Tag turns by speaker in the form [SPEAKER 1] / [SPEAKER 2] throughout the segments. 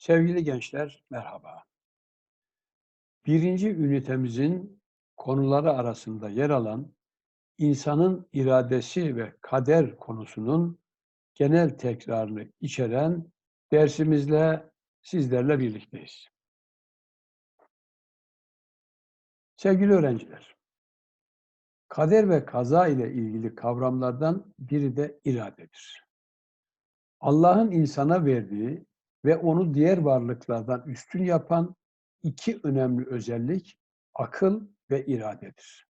[SPEAKER 1] Sevgili gençler, merhaba. Birinci ünitemizin konuları arasında yer alan insanın iradesi ve kader konusunun genel tekrarını içeren dersimizle sizlerle birlikteyiz. Sevgili öğrenciler, kader ve kaza ile ilgili kavramlardan biri de iradedir. Allah'ın insana verdiği ve onu diğer varlıklardan üstün yapan iki önemli özellik akıl ve iradedir.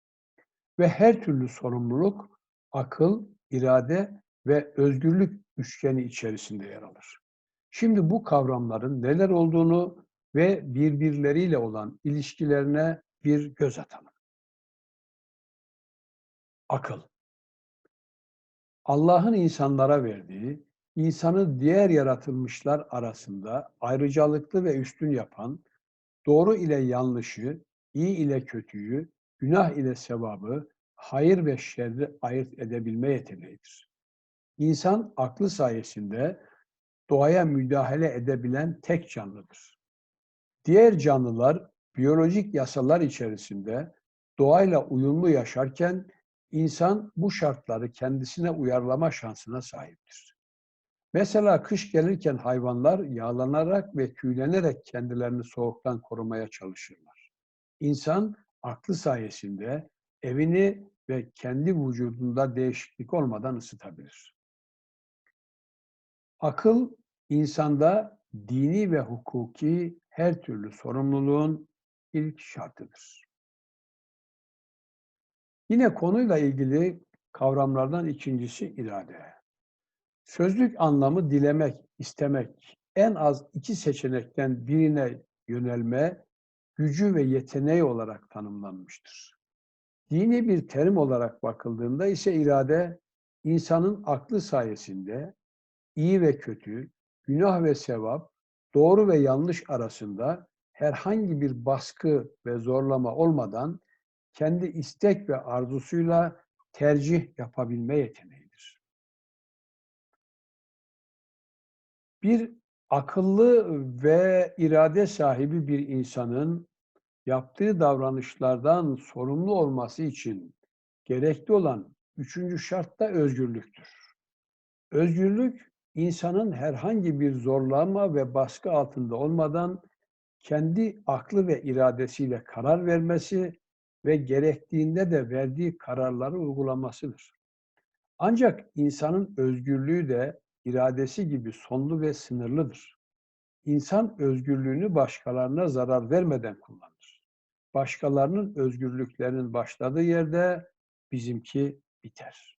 [SPEAKER 1] Ve her türlü sorumluluk akıl, irade ve özgürlük üçgeni içerisinde yer alır. Şimdi bu kavramların neler olduğunu ve birbirleriyle olan ilişkilerine bir göz atalım. Akıl. Allah'ın insanlara verdiği insanı diğer yaratılmışlar arasında ayrıcalıklı ve üstün yapan, doğru ile yanlışı, iyi ile kötüyü, günah ile sevabı, hayır ve şerri ayırt edebilme yeteneğidir. İnsan aklı sayesinde doğaya müdahale edebilen tek canlıdır. Diğer canlılar biyolojik yasalar içerisinde doğayla uyumlu yaşarken insan bu şartları kendisine uyarlama şansına sahiptir. Mesela kış gelirken hayvanlar yağlanarak ve tüylenerek kendilerini soğuktan korumaya çalışırlar. İnsan aklı sayesinde evini ve kendi vücudunda değişiklik olmadan ısıtabilir. Akıl insanda dini ve hukuki her türlü sorumluluğun ilk şartıdır. Yine konuyla ilgili kavramlardan ikincisi irade. Sözlük anlamı dilemek, istemek, en az iki seçenekten birine yönelme, gücü ve yeteneği olarak tanımlanmıştır. Dini bir terim olarak bakıldığında ise irade, insanın aklı sayesinde iyi ve kötü, günah ve sevap, doğru ve yanlış arasında herhangi bir baskı ve zorlama olmadan kendi istek ve arzusuyla tercih yapabilme yeteneği. Bir akıllı ve irade sahibi bir insanın yaptığı davranışlardan sorumlu olması için gerekli olan üçüncü şart da özgürlüktür. Özgürlük, insanın herhangi bir zorlama ve baskı altında olmadan kendi aklı ve iradesiyle karar vermesi ve gerektiğinde de verdiği kararları uygulamasıdır. Ancak insanın özgürlüğü de iradesi gibi sonlu ve sınırlıdır. İnsan özgürlüğünü başkalarına zarar vermeden kullanır. Başkalarının özgürlüklerinin başladığı yerde bizimki biter.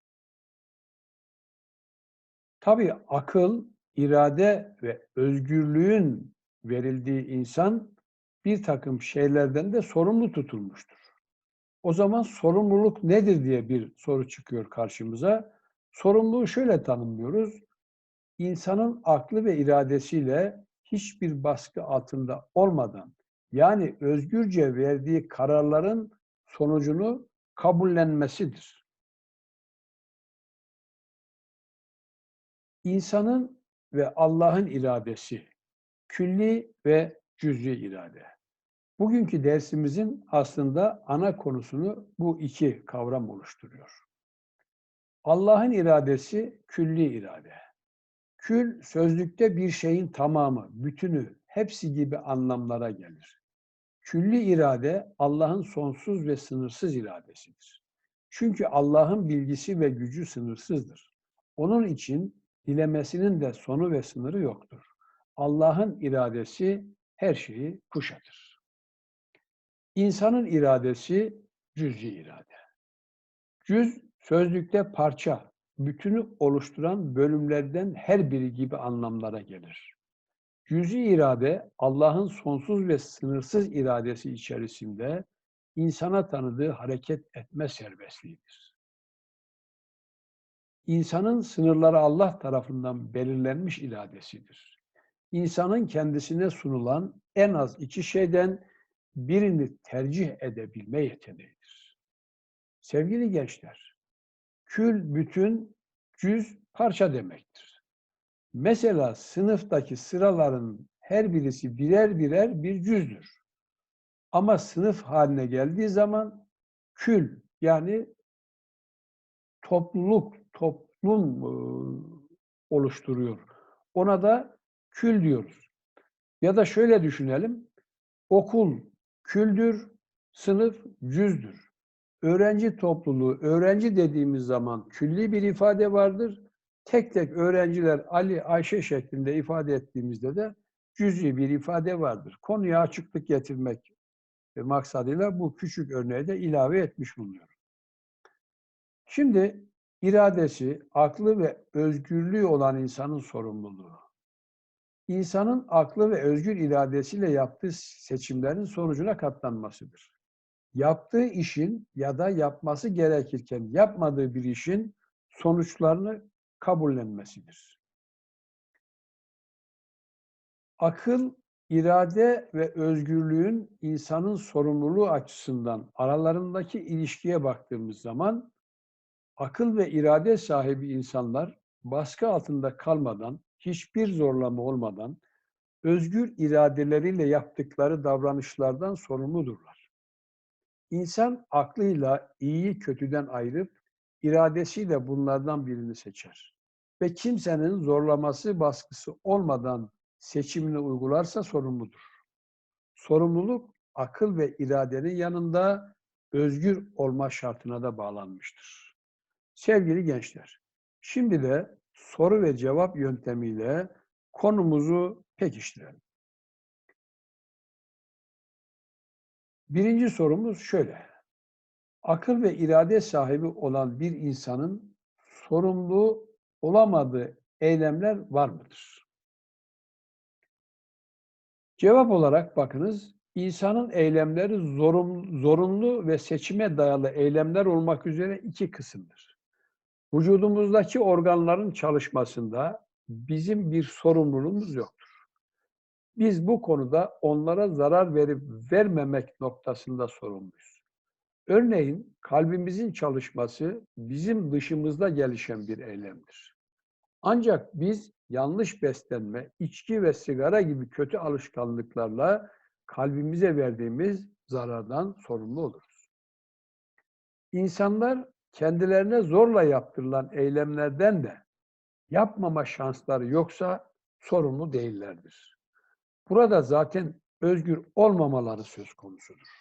[SPEAKER 1] Tabii akıl, irade ve özgürlüğün verildiği insan bir takım şeylerden de sorumlu tutulmuştur. O zaman sorumluluk nedir diye bir soru çıkıyor karşımıza. Sorumluluğu şöyle tanımlıyoruz insanın aklı ve iradesiyle hiçbir baskı altında olmadan yani özgürce verdiği kararların sonucunu kabullenmesidir. İnsanın ve Allah'ın iradesi, külli ve cüz'i irade. Bugünkü dersimizin aslında ana konusunu bu iki kavram oluşturuyor. Allah'ın iradesi külli irade. Kül sözlükte bir şeyin tamamı, bütünü, hepsi gibi anlamlara gelir. Külli irade Allah'ın sonsuz ve sınırsız iradesidir. Çünkü Allah'ın bilgisi ve gücü sınırsızdır. Onun için dilemesinin de sonu ve sınırı yoktur. Allah'ın iradesi her şeyi kuşatır. İnsanın iradesi cüz'i irade. Cüz sözlükte parça, bütünü oluşturan bölümlerden her biri gibi anlamlara gelir. Cüzi irade, Allah'ın sonsuz ve sınırsız iradesi içerisinde insana tanıdığı hareket etme serbestliğidir. İnsanın sınırları Allah tarafından belirlenmiş iradesidir. İnsanın kendisine sunulan en az iki şeyden birini tercih edebilme yeteneğidir. Sevgili gençler, Kül bütün, cüz parça demektir. Mesela sınıftaki sıraların her birisi birer birer bir cüzdür. Ama sınıf haline geldiği zaman kül yani topluluk, toplum e, oluşturuyor. Ona da kül diyoruz. Ya da şöyle düşünelim. Okul küldür, sınıf cüzdür. Öğrenci topluluğu, öğrenci dediğimiz zaman külli bir ifade vardır. Tek tek öğrenciler Ali, Ayşe şeklinde ifade ettiğimizde de cüz'i bir ifade vardır. Konuya açıklık getirmek maksadıyla bu küçük örneği de ilave etmiş bulunuyor. Şimdi iradesi, aklı ve özgürlüğü olan insanın sorumluluğu. İnsanın aklı ve özgür iradesiyle yaptığı seçimlerin sonucuna katlanmasıdır. Yaptığı işin ya da yapması gerekirken yapmadığı bir işin sonuçlarını kabullenmesidir. Akıl, irade ve özgürlüğün insanın sorumluluğu açısından aralarındaki ilişkiye baktığımız zaman akıl ve irade sahibi insanlar baskı altında kalmadan, hiçbir zorlama olmadan özgür iradeleriyle yaptıkları davranışlardan sorumludurlar. İnsan aklıyla iyiyi kötüden ayırıp iradesiyle bunlardan birini seçer. Ve kimsenin zorlaması, baskısı olmadan seçimini uygularsa sorumludur. Sorumluluk akıl ve iradenin yanında özgür olma şartına da bağlanmıştır. Sevgili gençler, şimdi de soru ve cevap yöntemiyle konumuzu pekiştirelim. Birinci sorumuz şöyle. Akıl ve irade sahibi olan bir insanın sorumlu olamadığı eylemler var mıdır? Cevap olarak bakınız, insanın eylemleri zorunlu ve seçime dayalı eylemler olmak üzere iki kısımdır. Vücudumuzdaki organların çalışmasında bizim bir sorumluluğumuz yoktur. Biz bu konuda onlara zarar verip vermemek noktasında sorumluyuz. Örneğin kalbimizin çalışması bizim dışımızda gelişen bir eylemdir. Ancak biz yanlış beslenme, içki ve sigara gibi kötü alışkanlıklarla kalbimize verdiğimiz zarardan sorumlu oluruz. İnsanlar kendilerine zorla yaptırılan eylemlerden de yapmama şansları yoksa sorumlu değillerdir. Burada zaten özgür olmamaları söz konusudur.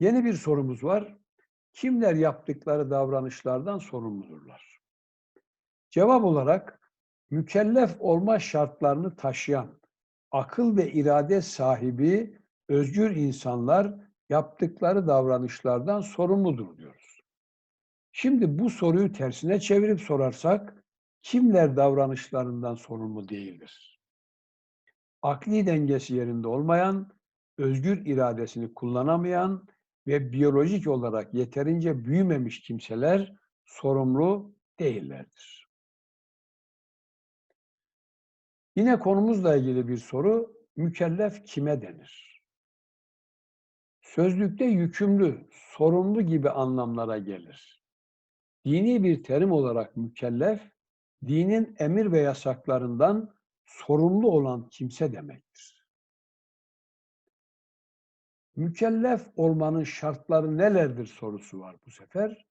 [SPEAKER 1] Yeni bir sorumuz var. Kimler yaptıkları davranışlardan sorumludurlar? Cevap olarak mükellef olma şartlarını taşıyan akıl ve irade sahibi özgür insanlar yaptıkları davranışlardan sorumludur diyoruz. Şimdi bu soruyu tersine çevirip sorarsak kimler davranışlarından sorumlu değildir? Akli dengesi yerinde olmayan, özgür iradesini kullanamayan ve biyolojik olarak yeterince büyümemiş kimseler sorumlu değillerdir. Yine konumuzla ilgili bir soru, mükellef kime denir? Sözlükte yükümlü, sorumlu gibi anlamlara gelir. Dini bir terim olarak mükellef, dinin emir ve yasaklarından sorumlu olan kimse demektir mükellef olmanın şartları nelerdir sorusu var bu sefer.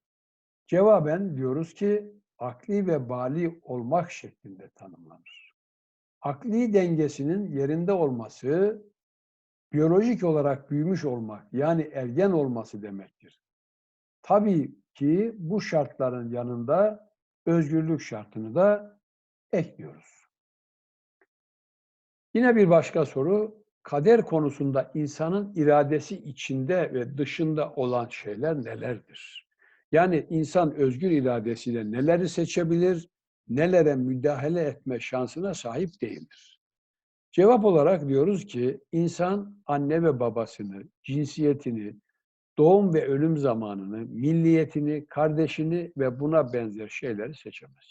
[SPEAKER 1] Cevaben diyoruz ki akli ve bali olmak şeklinde tanımlanır. Akli dengesinin yerinde olması, biyolojik olarak büyümüş olmak yani ergen olması demektir. Tabii ki bu şartların yanında özgürlük şartını da ekliyoruz. Yine bir başka soru, kader konusunda insanın iradesi içinde ve dışında olan şeyler nelerdir? Yani insan özgür iradesiyle neleri seçebilir, nelere müdahale etme şansına sahip değildir. Cevap olarak diyoruz ki insan anne ve babasını, cinsiyetini, doğum ve ölüm zamanını, milliyetini, kardeşini ve buna benzer şeyleri seçemez.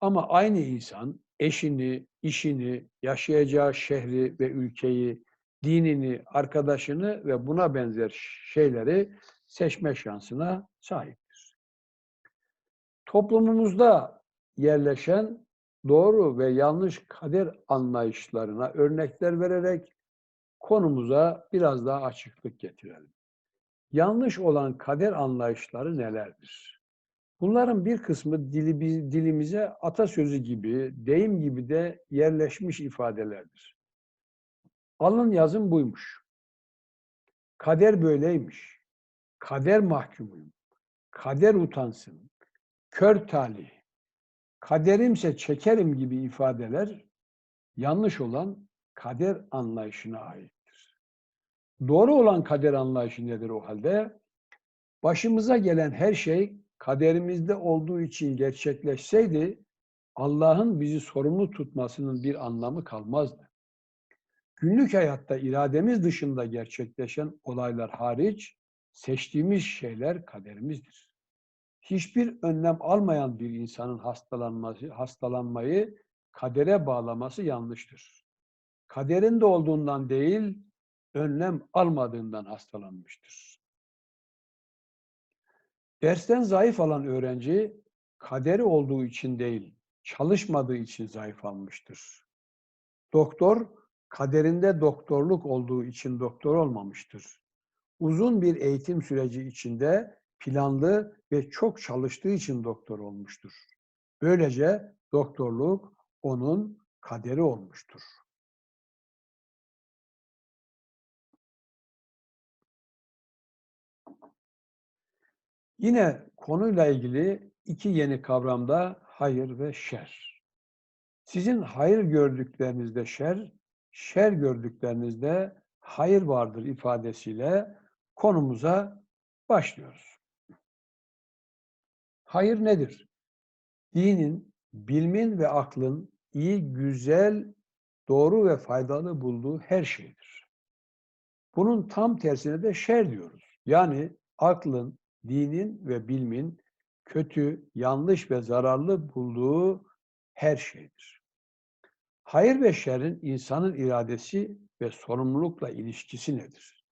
[SPEAKER 1] Ama aynı insan eşini, işini, yaşayacağı şehri ve ülkeyi, dinini, arkadaşını ve buna benzer şeyleri seçme şansına sahiptir. Toplumumuzda yerleşen doğru ve yanlış kader anlayışlarına örnekler vererek konumuza biraz daha açıklık getirelim. Yanlış olan kader anlayışları nelerdir? Bunların bir kısmı dili, dilimize atasözü gibi, deyim gibi de yerleşmiş ifadelerdir. Alın yazım buymuş. Kader böyleymiş. Kader mahkumuyum. Kader utansın. Kör talih. Kaderimse çekerim gibi ifadeler yanlış olan kader anlayışına aittir. Doğru olan kader anlayışı nedir o halde? Başımıza gelen her şey kaderimizde olduğu için gerçekleşseydi Allah'ın bizi sorumlu tutmasının bir anlamı kalmazdı. Günlük hayatta irademiz dışında gerçekleşen olaylar hariç seçtiğimiz şeyler kaderimizdir. Hiçbir önlem almayan bir insanın hastalanması, hastalanmayı kadere bağlaması yanlıştır. Kaderinde olduğundan değil, önlem almadığından hastalanmıştır. Dersten zayıf alan öğrenci kaderi olduğu için değil, çalışmadığı için zayıf almıştır. Doktor kaderinde doktorluk olduğu için doktor olmamıştır. Uzun bir eğitim süreci içinde planlı ve çok çalıştığı için doktor olmuştur. Böylece doktorluk onun kaderi olmuştur. Yine konuyla ilgili iki yeni kavramda hayır ve şer. Sizin hayır gördüklerinizde şer, şer gördüklerinizde hayır vardır ifadesiyle konumuza başlıyoruz. Hayır nedir? Dinin, bilmin ve aklın iyi, güzel, doğru ve faydalı bulduğu her şeydir. Bunun tam tersine de şer diyoruz. Yani aklın, dinin ve bilmin kötü, yanlış ve zararlı bulduğu her şeydir. Hayır ve şerrin insanın iradesi ve sorumlulukla ilişkisi nedir?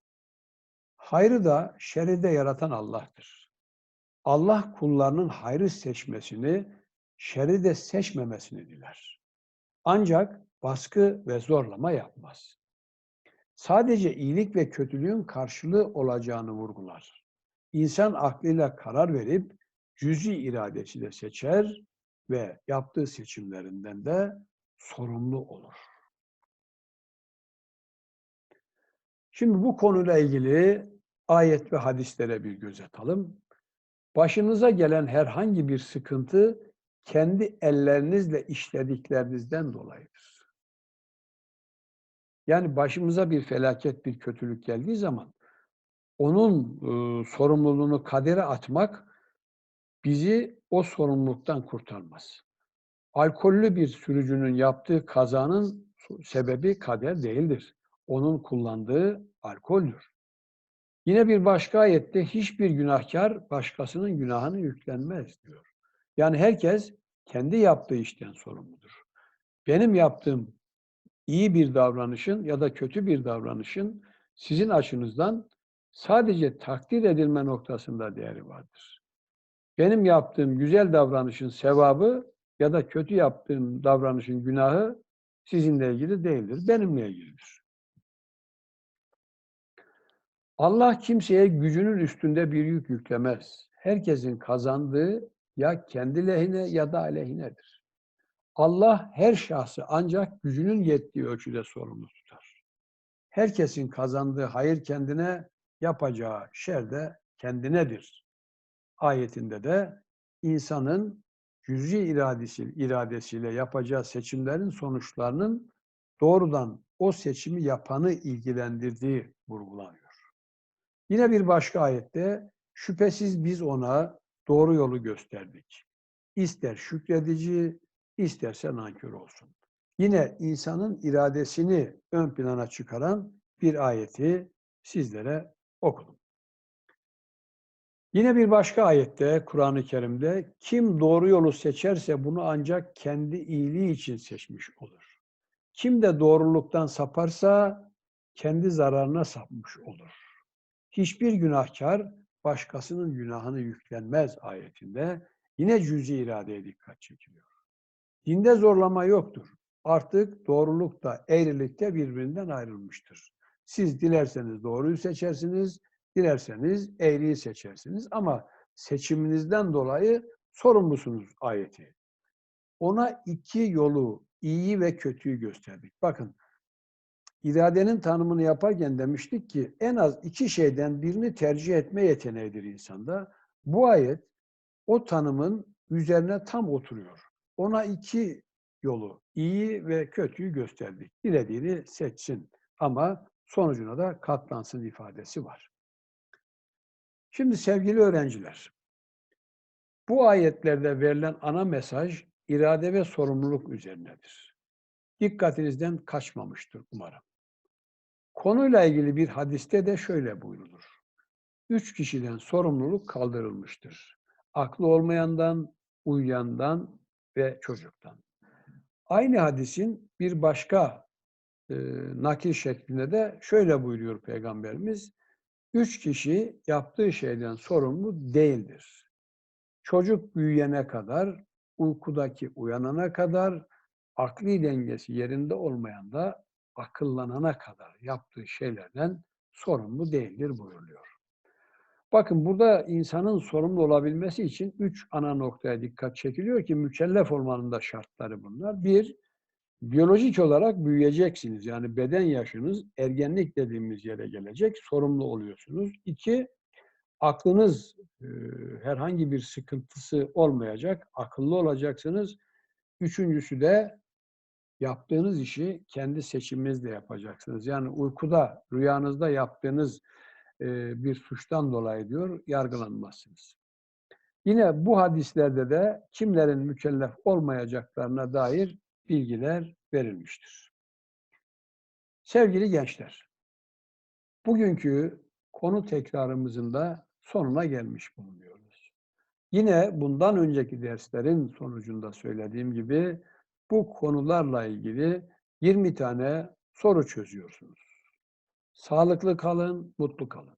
[SPEAKER 1] Hayrı da şerri de yaratan Allah'tır. Allah kullarının hayrı seçmesini, şerri de seçmemesini diler. Ancak baskı ve zorlama yapmaz. Sadece iyilik ve kötülüğün karşılığı olacağını vurgular insan aklıyla karar verip cüzi iradesiyle seçer ve yaptığı seçimlerinden de sorumlu olur. Şimdi bu konuyla ilgili ayet ve hadislere bir göz atalım. Başınıza gelen herhangi bir sıkıntı kendi ellerinizle işlediklerinizden dolayıdır. Yani başımıza bir felaket, bir kötülük geldiği zaman onun e, sorumluluğunu kadere atmak bizi o sorumluluktan kurtarmaz. Alkollü bir sürücünün yaptığı kazanın sebebi kader değildir. Onun kullandığı alkoldür. Yine bir başka ayette hiçbir günahkar başkasının günahını yüklenmez diyor. Yani herkes kendi yaptığı işten sorumludur. Benim yaptığım iyi bir davranışın ya da kötü bir davranışın sizin açınızdan sadece takdir edilme noktasında değeri vardır. Benim yaptığım güzel davranışın sevabı ya da kötü yaptığım davranışın günahı sizinle ilgili değildir, benimle ilgilidir. Allah kimseye gücünün üstünde bir yük yüklemez. Herkesin kazandığı ya kendi lehine ya da aleyhinedir. Allah her şahsı ancak gücünün yettiği ölçüde sorumlu tutar. Herkesin kazandığı hayır kendine, yapacağı şer de kendinedir. Ayetinde de insanın cüz'i iradesi, iradesiyle yapacağı seçimlerin sonuçlarının doğrudan o seçimi yapanı ilgilendirdiği vurgulanıyor. Yine bir başka ayette şüphesiz biz ona doğru yolu gösterdik. İster şükredici, isterse nankör olsun. Yine insanın iradesini ön plana çıkaran bir ayeti sizlere okudum. Yine bir başka ayette Kur'an-ı Kerim'de kim doğru yolu seçerse bunu ancak kendi iyiliği için seçmiş olur. Kim de doğruluktan saparsa kendi zararına sapmış olur. Hiçbir günahkar başkasının günahını yüklenmez ayetinde Yine cüzi iradeye dikkat çekiliyor. Dinde zorlama yoktur. Artık doğruluk da eğrilik de birbirinden ayrılmıştır. Siz dilerseniz doğruyu seçersiniz, dilerseniz eğriyi seçersiniz ama seçiminizden dolayı sorumlusunuz ayeti. Ona iki yolu, iyiyi ve kötüyü gösterdik. Bakın, iradenin tanımını yaparken demiştik ki en az iki şeyden birini tercih etme yeteneğidir insanda. Bu ayet o tanımın üzerine tam oturuyor. Ona iki yolu, iyi ve kötüyü gösterdik. Dilediğini seçsin ama sonucuna da katlansın ifadesi var. Şimdi sevgili öğrenciler, bu ayetlerde verilen ana mesaj irade ve sorumluluk üzerinedir. Dikkatinizden kaçmamıştır umarım. Konuyla ilgili bir hadiste de şöyle buyrulur. Üç kişiden sorumluluk kaldırılmıştır. Aklı olmayandan, uyuyandan ve çocuktan. Aynı hadisin bir başka e, nakil şeklinde de şöyle buyuruyor Peygamberimiz. Üç kişi yaptığı şeyden sorumlu değildir. Çocuk büyüyene kadar, uykudaki uyanana kadar, akli dengesi yerinde olmayan da akıllanana kadar yaptığı şeylerden sorumlu değildir buyuruluyor. Bakın burada insanın sorumlu olabilmesi için üç ana noktaya dikkat çekiliyor ki mükellef olmanın da şartları bunlar. Bir, biyolojik olarak büyüyeceksiniz. Yani beden yaşınız ergenlik dediğimiz yere gelecek. Sorumlu oluyorsunuz. İki, aklınız e, herhangi bir sıkıntısı olmayacak. Akıllı olacaksınız. Üçüncüsü de yaptığınız işi kendi seçiminizle yapacaksınız. Yani uykuda, rüyanızda yaptığınız bir suçtan dolayı diyor yargılanmazsınız. Yine bu hadislerde de kimlerin mükellef olmayacaklarına dair bilgiler verilmiştir. Sevgili gençler, bugünkü konu tekrarımızın da sonuna gelmiş bulunuyoruz. Yine bundan önceki derslerin sonucunda söylediğim gibi bu konularla ilgili 20 tane soru çözüyorsunuz. Sağlıklı kalın, mutlu kalın.